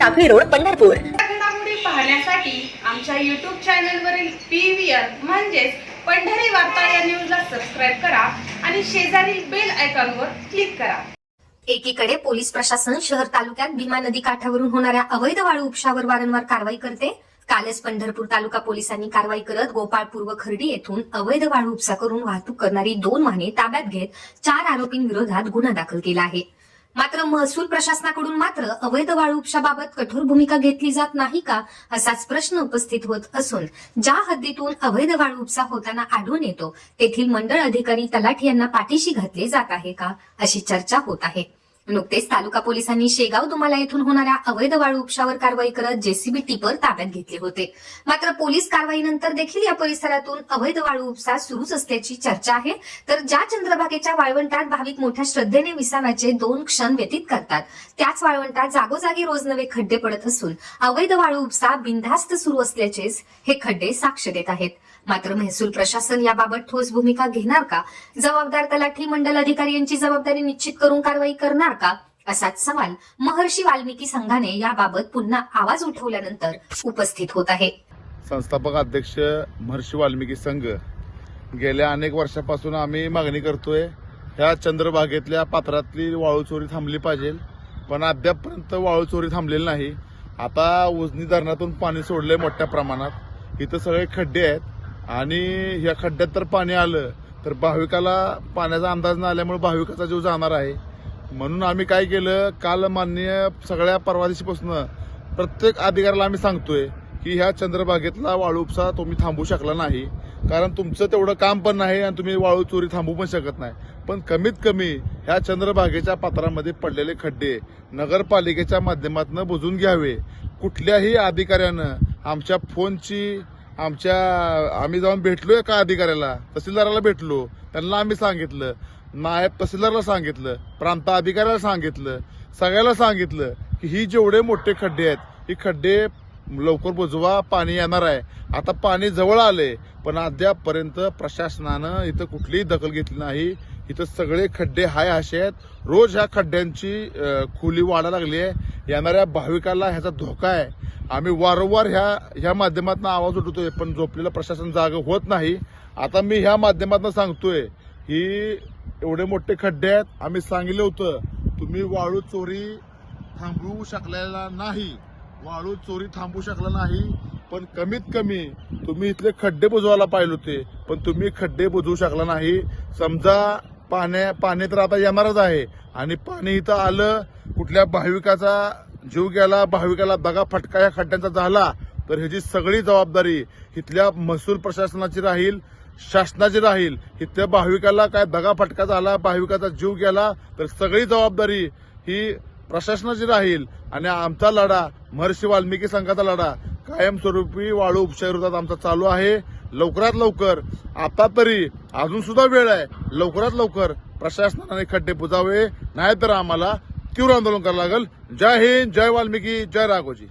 Takli road Pandharpur. घडामोडी पाहण्यासाठी आमच्या युट्यूब चॅनलवरील पी व्ही आर म्हणजेच पंढरी वार्ता या न्यूजला सबस्क्राईब करा आणि शेजारील बेल आयकॉनवर क्लिक करा. एकीकडे पोलीस प्रशासन शहर तालुक्यात भीमा नदी काठावरून होणाऱ्या अवैध वाळू उपशावर वारंवार कारवाई करते. कालच पंढरपूर तालुका पोलिसांनी कारवाई करत गोपाळपूर व खर्डी येथून अवैध वाळू उपसा करून वाहतूक करणारी दोन वाहने ताब्यात घेत चार आरोपींविरोधात गुन्हा दाखल केला आहे. मात्र महसूल प्रशासनाकडून मात्र अवैध वाळू उपशाबाबत कठोर भूमिका घेतली जात नाही का असाच प्रश्न उपस्थित होत असून ज्या हद्दीतून अवैध वाळू उपसा होताना आढळून येतो तेथील मंडळ अधिकारी तलाठी यांना पाठीशी घातले जात आहे का अशी चर्चा होत आहे. नुकतेच तालुका पोलिसांनी शेगाव दुमाला येथून होणाऱ्या अवैध वाळू उपशावर कारवाई करत जेसीबी टिपर ताब्यात घेतले होते. मात्र पोलीस कारवाईनंतर देखील या परिसरातून अवैध वाळू उपसा सुरूच असल्याची चर्चा आहे. तर ज्या चंद्रभागेच्या वाळवंटात भाविक मोठ्या श्रद्धेने विसाव्याचे दोन क्षण व्यतीत करतात त्याच वाळवंटात जागोजागी रोज नवे खड्डे पडत असून अवैध वाळू उपसा बिनधास्त सुरू असल्याचेच हे खड्डे साक्ष देत आहेत. मात्र महसूल प्रशासन याबाबत ठोस भूमिका घेणार का? जबाबदार तलाठी मंडल अधिकारी यांची जबाबदारी निश्चित करून कारवाई करणार का? असाच सवाल महर्षी वाल्मिकी संघाने याबाबत पुन्हा आवाज उठवल्यानंतर उपस्थित होत आहे. संस्थापक अध्यक्ष महर्षी वाल्मिकी संघ गेल्या अनेक वर्षापासून आम्ही मागणी करतोय ह्या चंद्रभागेतल्या पात्रातली वाळू चोरी थांबली पाहिजे पण अद्यापपर्यंत वाळू चोरी थांबलेली नाही. आता उजनी धरणातून पाणी सोडलंय मोठ्या प्रमाणात. इथं सगळे खड्डे आहेत. आणि ह्या खड्ड्यात तर पाणी आलं तर भाविकाला पाण्याचा अंदाज न आल्यामुळे भाविकाचा जीव जाणार आहे. म्हणून आम्ही काय केलं काल मान्य सगळ्या परवा दिवशीपासून प्रत्येक अधिकाऱ्याला आम्ही सांगतोय की ह्या चंद्रभागेतला वाळू उपसा तुम्ही थांबू शकला नाही. कारण तुमचं तेवढं काम पण नाही आणि तुम्ही वाळू चोरी थांबू पण शकत नाही. पण कमीत कमी ह्या चंद्रभागेच्या पात्रामध्ये पडलेले खड्डे नगरपालिकेच्या माध्यमातून बुजून घ्यावे. कुठल्याही अधिकाऱ्यानं आमच्या फोनची आमच्या आम्ही जाऊन भेटलो एका अधिकाऱ्याला तहसीलदाराला भेटलो. त्यांना आम्ही सांगितलं. नायब तहसीलदारला सांगितलं प्रांत अधिकाऱ्याला सांगितलं सगळ्याला सांगितलं की ही जेवढे मोठे खड्डे आहेत ही खड्डे लवकर बुजवा पाणी येणार आहे. आता पाणी जवळ आले पण अद्यापपर्यंत प्रशासनानं इथं कुठलीही दखल घेतली नाही. इथं सगळे खड्डे हाय असे आहेत. रोज ह्या खड्ड्यांची खुली खोली वाढायला लागली आहे येणाऱ्या भाविकाला ह्याचा धोका आहे. आम्ही वारंवार ह्या ह्या माध्यमातून आवाज उठवतोय पण झोपलेलं प्रशासन जाग होत नाही. आता मी ह्या माध्यमातून सांगतोय ही एवढे मोठे खड्डे आहेत आम्ही सांगितलं होतं तुम्ही वाळू चोरी थांबवू शकलेला नाही. वाळू चोरी थांबवू शकला नाही पण कमीत कमी तुम्ही इथले खड्डे बुजवायला पाहिजे होते पण तुम्ही खड्डे बुजवू शकला नाही. समजा पाण्या पाणी तर आता येणारच आहे आणि पाणी इथं आलं कुठल्या भाविकाचा जीव गेला भाविकाला दगा फटका या खड्ड्यांचा झाला तर ह्याची सगळी जबाबदारी इथल्या महसूल प्रशासनाची राहील शासनाची राहील. इथल्या भाविकाला काय दगा फटका झाला भाविकाचा जीव गेला तर सगळी जबाबदारी ही प्रशासनाची राहील. आणि आमचा लढा महर्षी वाल्मिकी संघाचा लढा कायमस्वरूपी वाळू उपशाविरोधात आमचा चालू आहे. लवकरात लवकर आता तरी अजून सुद्धा वेळ आहे. लवकरात लवकर प्रशासनाने खड्डे बुजावे नाहीतर आम्हाला तीव्र आंदोलन करावं लागेल जय हिंद जय वाल्मिकी जय राघोजी।